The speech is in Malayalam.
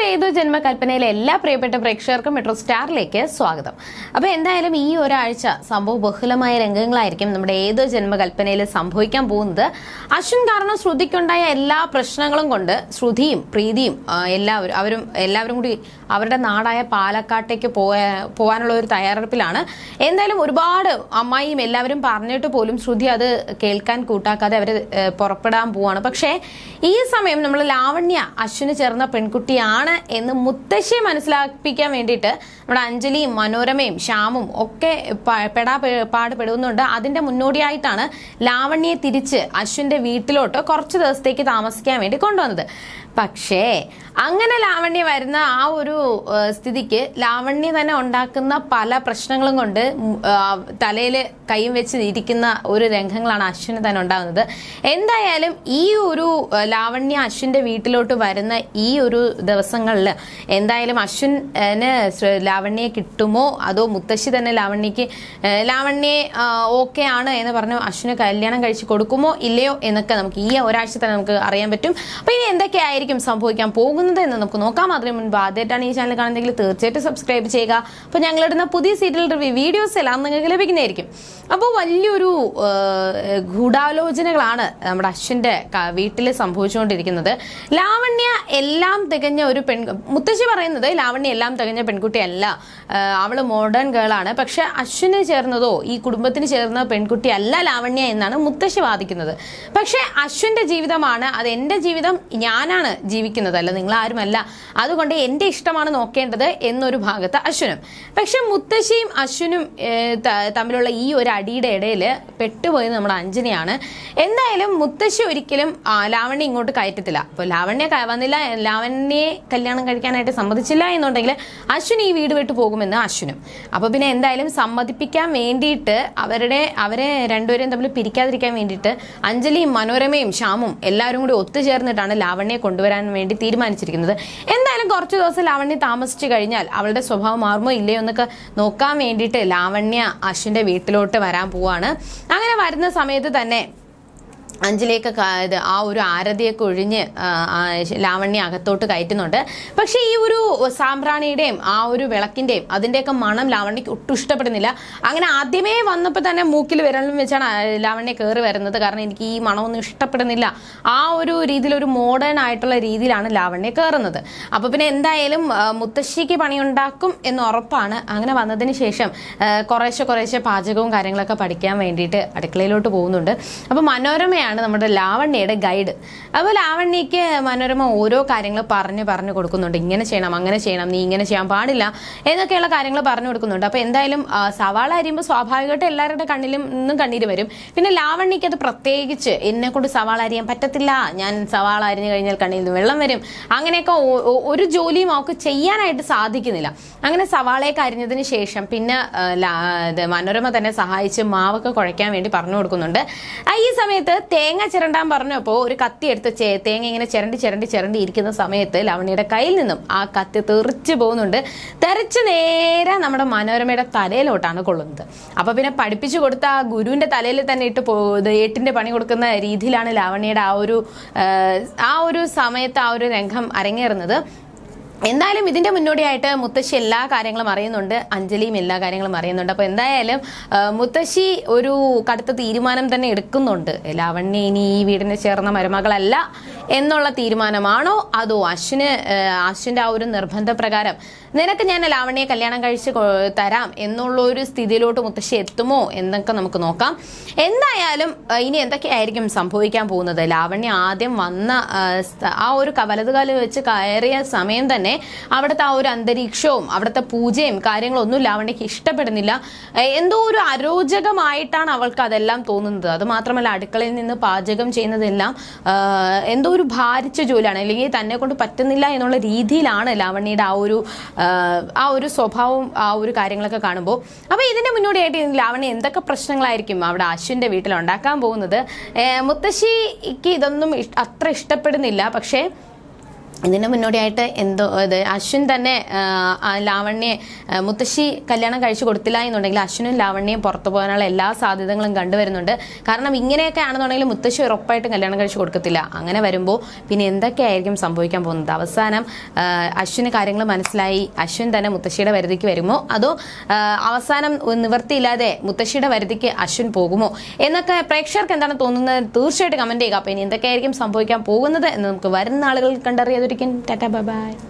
അപ്പോൾ ഏതോ ജന്മകൽപ്പനയിലെ എല്ലാ പ്രിയപ്പെട്ട പ്രേക്ഷകർക്കും മെട്രോ സ്റ്റാറിലേക്ക് സ്വാഗതം. അപ്പോൾ എന്തായാലും ഈ ഒരാഴ്ച സംഭവ ബഹുലമായ രംഗങ്ങളായിരിക്കും നമ്മുടെ ഏതോ ജന്മകൽപ്പനയിൽ സംഭവിക്കാൻ പോകുന്നത്. അശ്വിൻ കാരണം ശ്രുതിക്കുണ്ടായ എല്ലാ പ്രശ്നങ്ങളും കൊണ്ട് ശ്രുതിയും പ്രീതിയും എല്ലാവരും അവരും എല്ലാവരും കൂടി അവരുടെ നാടായ പാലക്കാട്ടേക്ക് പോയ പോകാനുള്ള ഒരു തയ്യാറെടുപ്പിലാണ്. എന്തായാലും ഒരുപാട് അമ്മായിയും എല്ലാവരും പറഞ്ഞിട്ട് പോലും ശ്രുതി അത് കേൾക്കാൻ കൂട്ടാക്കാതെ അവർ പുറപ്പെടാൻ പോവാണ്. പക്ഷേ ഈ സമയം നമ്മൾ ലാവണ്യ അശ്വിന് ചേർന്ന പെൺകുട്ടിയാണ് എന്ന് മുത്തശ്ശിയെ മനസ്സിലാക്കിപ്പിക്കാൻ വേണ്ടിയിട്ട് നമ്മുടെ അഞ്ജലിയും മനോരമയും ശ്യാമും ഒക്കെ പെടാ പാടുപെടുന്നുണ്ട്. അതിന്റെ മുന്നോടിയായിട്ടാണ് ലാവണ്യെ തിരിച്ച് അശ്വിന്റെ വീട്ടിലോട്ട് കുറച്ച് ദിവസത്തേക്ക് താമസിക്കാൻ വേണ്ടി കൊണ്ടുവന്നത്. പക്ഷേ അങ്ങനെ ലാവണ്യ വരുന്ന ആ ഒരു സ്ഥിതിക്ക് ലാവണ്യ തന്നെ ഉണ്ടാക്കുന്ന പല പ്രശ്നങ്ങളും കൊണ്ട് തലയിൽ കൈയും വെച്ച് ഇരിക്കുന്ന ഒരു രംഗങ്ങളാണ് അശ്വിന് തന്നെ ഉണ്ടാകുന്നത്. എന്തായാലും ഈ ഒരു ലാവണ്യ അശ്വിന്റെ വീട്ടിലോട്ട് വരുന്ന ഈ ഒരു ദിവസങ്ങളിൽ എന്തായാലും അശ്വിന് ലാവണ്യെ കിട്ടുമോ? അതോ മുത്തശ്ശി തന്നെ ലാവണ്യക്ക് ലാവണ്യെ ഓക്കെ ആണ് എന്ന് പറഞ്ഞു അശ്വിന് കല്യാണം കഴിച്ച് കൊടുക്കുമോ? ഇല്ലയോ എന്നൊക്കെ നമുക്ക് ഈ ഒരാഴ്ച തന്നെ നമുക്ക് അറിയാൻ പറ്റും. അപ്പോൾ ഇനി എന്തൊക്കെയായിരിക്കും സംഭവിക്കാൻ പോകുന്നത് എന്ന് നമുക്ക് നോക്കാം. അതിന് മുൻപ് ആദ്യമായിട്ടാണ് ഈ ചാനൽ കാണുന്നതെങ്കിൽ തീർച്ചയായിട്ടും സബ്സ്ക്രൈബ് ചെയ്യുക. അപ്പൊ ഞങ്ങളിടുന്ന പുതിയ സീരിയൽ റിവ്യൂ വീഡിയോസ് എല്ലാം നിങ്ങൾക്ക് ലഭിക്കുന്നതായിരിക്കും. അപ്പോൾ വലിയൊരു ഗൂഢാലോചനകളാണ് നമ്മുടെ അശ്വിന്റെ വീട്ടിൽ സംഭവിച്ചുകൊണ്ടിരിക്കുന്നത്. ലാവണ്യ എല്ലാം തികഞ്ഞ ഒരു പെൺ മുത്തശ്ശി പറയുന്നത് ലാവണ്യ എല്ലാം തികഞ്ഞ പെൺകുട്ടിയല്ല. അവൾ മോഡേൺ ഗേളാണ് പക്ഷെ അശ്വിന് ചേർന്നതോ ഈ കുടുംബത്തിന് ചേർന്ന പെൺകുട്ടി അല്ല ലാവണ്യ എന്നാണ് മുത്തശ്ശി വാദിക്കുന്നത്. പക്ഷേ അശ്വിന്റെ ജീവിതമാണ് അത് എന്റെ ജീവിതം ഞാനാണ് ജീവിക്കുന്നത് അല്ല നിങ്ങൾ ആരുമല്ല അതുകൊണ്ട് എന്റെ ഇഷ്ടമാണ് നോക്കേണ്ടത് എന്നൊരു ഭാഗത്ത് അശ്വനും. പക്ഷെ മുത്തശ്ശിയും അശ്വനും തമ്മിലുള്ള ഈ ഒരു അടിയുടെ ഇടയിൽ പെട്ടുപോയത് നമ്മുടെ അഞ്ജനയാണ്. എന്തായാലും മുത്തശ്ശി ഒരിക്കലും ലാവണ്യ ഇങ്ങോട്ട് കയറ്റത്തില്ല. അപ്പോൾ ലാവണ്യ വന്നില്ല ലാവണ്യെ കല്യാണം കഴിക്കാനായിട്ട് സമ്മതിച്ചില്ല എന്നുണ്ടെങ്കിൽ അശ്വിൻ ഈ വീട് വിട്ടു പോകുമെന്ന് അശ്വിനും. അപ്പോൾ പിന്നെ എന്തായാലും സമ്മതിപ്പിക്കാൻ വേണ്ടിയിട്ട് അവരുടെ അവരെ രണ്ടുപേരെയും തമ്മിൽ പിരിക്കാതിരിക്കാൻ വേണ്ടിയിട്ട് അഞ്ജലിയും മനോരമയും ശ്യാമും എല്ലാവരും കൂടി ഒത്തുചേർന്നിട്ടാണ് ലാവണ്യെ കൊണ്ടുവരാൻ വേണ്ടി തീരുമാനിച്ചിരിക്കുന്നത്. എന്തായാലും കുറച്ച് ദിവസം ലാവണ്യ താമസിച്ചു കഴിഞ്ഞാൽ അവളുടെ സ്വഭാവം മാറുമോ ഇല്ലയോ എന്നൊക്കെ നോക്കാൻ വേണ്ടിയിട്ട് ലാവണ്യ അശ്വിന്റെ വീട്ടിലോട്ട് വരാൻ പോവാണ്. അങ്ങനെ വരുന്ന സമയത്ത് തന്നെ അഞ്ജലിയൊക്കെ ക- ഇത് ആ ഒരു ആരതിയൊക്കെ ഒഴിഞ്ഞ് ലാവണ്യ അകത്തോട്ട് കയറ്റുന്നുണ്ട്. പക്ഷേ ഈ ഒരു സാമ്പ്രാണിയുടെയും ആ ഒരു വിളക്കിന്റെയും അതിന്റെയൊക്കെ മണം ലാവണ്യക്ക് ഒട്ടും ഇഷ്ടപ്പെടുന്നില്ല. അങ്ങനെ ആദ്യമേ വന്നപ്പോൾ തന്നെ മൂക്കിൽ വിരലും വെച്ചാണ് ലാവണ്യ കയറി വരുന്നത്. കാരണം എനിക്ക് ഈ മണമൊന്നും ഇഷ്ടപ്പെടുന്നില്ല. ആ ഒരു രീതിയിൽ ഒരു മോഡേൺ ആയിട്ടുള്ള രീതിയിലാണ് ലാവണ്യ കയറുന്നത് അപ്പോൾ പിന്നെ എന്തായാലും മുത്തശ്ശിക്ക് പണിയുണ്ടാക്കും എന്ന് ഉറപ്പാണ്. അങ്ങനെ വന്നതിന് ശേഷം കുറേശ്ശെ കുറേശ്ശെ പാചകവും കാര്യങ്ങളൊക്കെ പഠിക്കാൻ വേണ്ടിയിട്ട് അടുക്കളയിലോട്ട് പോകുന്നുണ്ട്. അപ്പോൾ മനോരമയാണ് നമ്മുടെ ലാവണ്യയുടെ ഗൈഡ്. അപ്പോൾ ലാവണ്യയ്ക്ക് മനോരമ ഓരോ കാര്യങ്ങൾ പറഞ്ഞ് പറഞ്ഞു കൊടുക്കുന്നുണ്ട്. ഇങ്ങനെ ചെയ്യണം അങ്ങനെ ചെയ്യണം നീ ഇങ്ങനെ ചെയ്യാൻ പാടില്ല എന്നൊക്കെയുള്ള കാര്യങ്ങൾ പറഞ്ഞു കൊടുക്കുന്നുണ്ട്. അപ്പോൾ എന്തായാലും സവാള അരിയുമ്പോൾ സ്വാഭാവികമായിട്ട് എല്ലാവരുടെ കണ്ണിലും നിന്നും കണ്ണീര് വരും. പിന്നെ ലാവണ്യയ്ക്ക് അത് പ്രത്യേകിച്ച് എന്നെ കൊണ്ട് സവാള അരിയാൻ പറ്റത്തില്ല. ഞാൻ സവാള അരിഞ്ഞു കഴിഞ്ഞാൽ കണ്ണിൽ നിന്ന് വെള്ളം വരും. അങ്ങനെയൊക്കെ ഒരു ജോലിയും അവൾക്ക് ചെയ്യാനായിട്ട് സാധിക്കുന്നില്ല. അങ്ങനെ സവാളയൊക്കെ അരിഞ്ഞതിന് ശേഷം പിന്നെ മനോരമ തന്നെ സഹായിച്ച് മാവൊക്കെ കുഴയ്ക്കാൻ വേണ്ടി പറഞ്ഞു കൊടുക്കുന്നുണ്ട്. ഈ സമയത്ത് തേങ്ങ ചിരണ്ടാൻ പറഞ്ഞപ്പോൾ ഒരു കത്തി എടുത്ത് തേങ്ങ ഇങ്ങനെ ചിരണ്ടി ചിരണ്ടി ചിരണ്ടി ഇരിക്കുന്ന സമയത്ത് ലവണിയുടെ കയ്യിൽ നിന്നും ആ കത്തി തെറിച്ച് പോകുന്നുണ്ട്. തെറിച്ച് നേരെ നമ്മുടെ മനോരമയുടെ തലയിലോട്ടാണ് കൊള്ളുന്നത്. അപ്പോൾ പിന്നെ പഠിപ്പിച്ചു കൊടുത്ത ആ ഗുരുവിന്റെ തലയിൽ തന്നെ ഇട്ട് ഏട്ടിന്റെ പണി കൊടുക്കുന്ന രീതിയിലാണ് ലവണിയുടെ ആ ഒരു ആ ഒരു സമയത്ത് ആ ഒരു രംഗം അരങ്ങേറുന്നത്. എന്തായാലും ഇതിന്റെ മുന്നോടിയായിട്ട് മുത്തശ്ശി എല്ലാ കാര്യങ്ങളും അറിയുന്നുണ്ട് അഞ്ജലിയും എല്ലാ കാര്യങ്ങളും അറിയുന്നുണ്ട്. അപ്പോൾ എന്തായാലും മുത്തശ്ശി ഒരു കടുത്ത തീരുമാനം തന്നെ എടുക്കുന്നുണ്ട്. ലാവണ്യ ഇനി ഈ വീടിനെ ചേർന്ന മരുമകളല്ല എന്നുള്ള തീരുമാനമാണോ? അതോ അശ്വിന് അശ്വിന്റെ ആ ഒരു നിർബന്ധപ്രകാരം നിനക്ക് ഞാൻ ലാവണ്യെ കല്യാണം കഴിച്ച് തരാം എന്നുള്ള ഒരു സ്ഥിതിയിലോട്ട് മുത്തശ്ശി എത്തുമോ എന്നൊക്കെ നമുക്ക് നോക്കാം. എന്തായാലും ഇനി എന്തൊക്കെയായിരിക്കും സംഭവിക്കാൻ പോകുന്നത്? ലാവണ്യ ആദ്യം വന്ന ആ, ഒരു വലതുകാൽ വെച്ച് കയറിയ സമയം തന്നെ അവിടുത്തെ ആ ഒരു അന്തരീക്ഷവും അവിടുത്തെ പൂജയും കാര്യങ്ങളും ഒന്നും ലാവണ്യക്ക് ഇഷ്ടപ്പെടുന്നില്ല എന്തോ ഒരു അരോചകമായിട്ടാണ് അവൾക്ക് അതെല്ലാം തോന്നുന്നത്. അത് മാത്രമല്ല അടുക്കളയിൽ നിന്ന് പാചകം ചെയ്യുന്നതെല്ലാം എന്തോ ഒരു ഭാരിച്ച ജോലിയാണ്. അല്ലെങ്കിൽ തന്നെ കൊണ്ട് പറ്റുന്നില്ല എന്നുള്ള രീതിയിലാണ് ലാവണ്യയുടെ ആ ഒരു ആ, ഒരു സ്വഭാവവും ആ ഒരു കാര്യങ്ങളൊക്കെ കാണുമ്പോൾ. അപ്പോൾ ഇതിന്റെ മുന്നോടിയായിട്ട് ലാവണ്യ എന്തൊക്കെ പ്രശ്നങ്ങളായിരിക്കും അവിടെ അശ്വിന്റെ വീട്ടിൽ ഉണ്ടാക്കാൻ പോകുന്നത്? മുത്തശ്ശിക്ക് ഇതൊന്നും അത്ര ഇഷ്ടപ്പെടുന്നില്ല. പക്ഷേ ഇതിന് മുന്നോടിയായിട്ട് എന്തോ ഇത് അശ്വിൻ തന്നെ ലാവണ്യെ മുത്തശ്ശി കല്യാണം കഴിച്ചു കൊടുത്തില്ല എന്നുണ്ടെങ്കിൽ അശ്വിനും ലാവണ്യയും പുറത്തു പോകാനുള്ള എല്ലാ സാധ്യതകളും കണ്ടുവരുന്നുണ്ട്. കാരണം ഇങ്ങനെയൊക്കെ ആണെന്നുണ്ടെങ്കിൽ മുത്തശ്ശി ഉറപ്പായിട്ടും കല്യാണം കഴിച്ചു കൊടുക്കത്തില്ല. അങ്ങനെ വരുമ്പോൾ പിന്നെ എന്തൊക്കെയായിരിക്കും സംഭവിക്കാൻ പോകുന്നത്? അവസാനം അശ്വിന് കാര്യങ്ങൾ മനസ്സിലായി. അശ്വിൻ തന്നെ മുത്തശ്ശിയുടെ വരുതിക്ക് വരുമോ? അതോ അവസാനം നിവർത്തിയില്ലാതെ മുത്തശ്ശിയുടെ വരുതിക്ക് അശ്വിൻ പോകുമോ? എന്നൊക്കെ പ്രേക്ഷകർക്ക് എന്താണ് തോന്നുന്നത്? തീർച്ചയായിട്ടും കമന്റ് ചെയ്യുക. അപ്പോൾ ഇനി എന്തൊക്കെയായിരിക്കും സംഭവിക്കാൻ പോകുന്നത് എന്ന് നമുക്ക് വരുന്ന ആളുകൾ again. Tata, bye bye.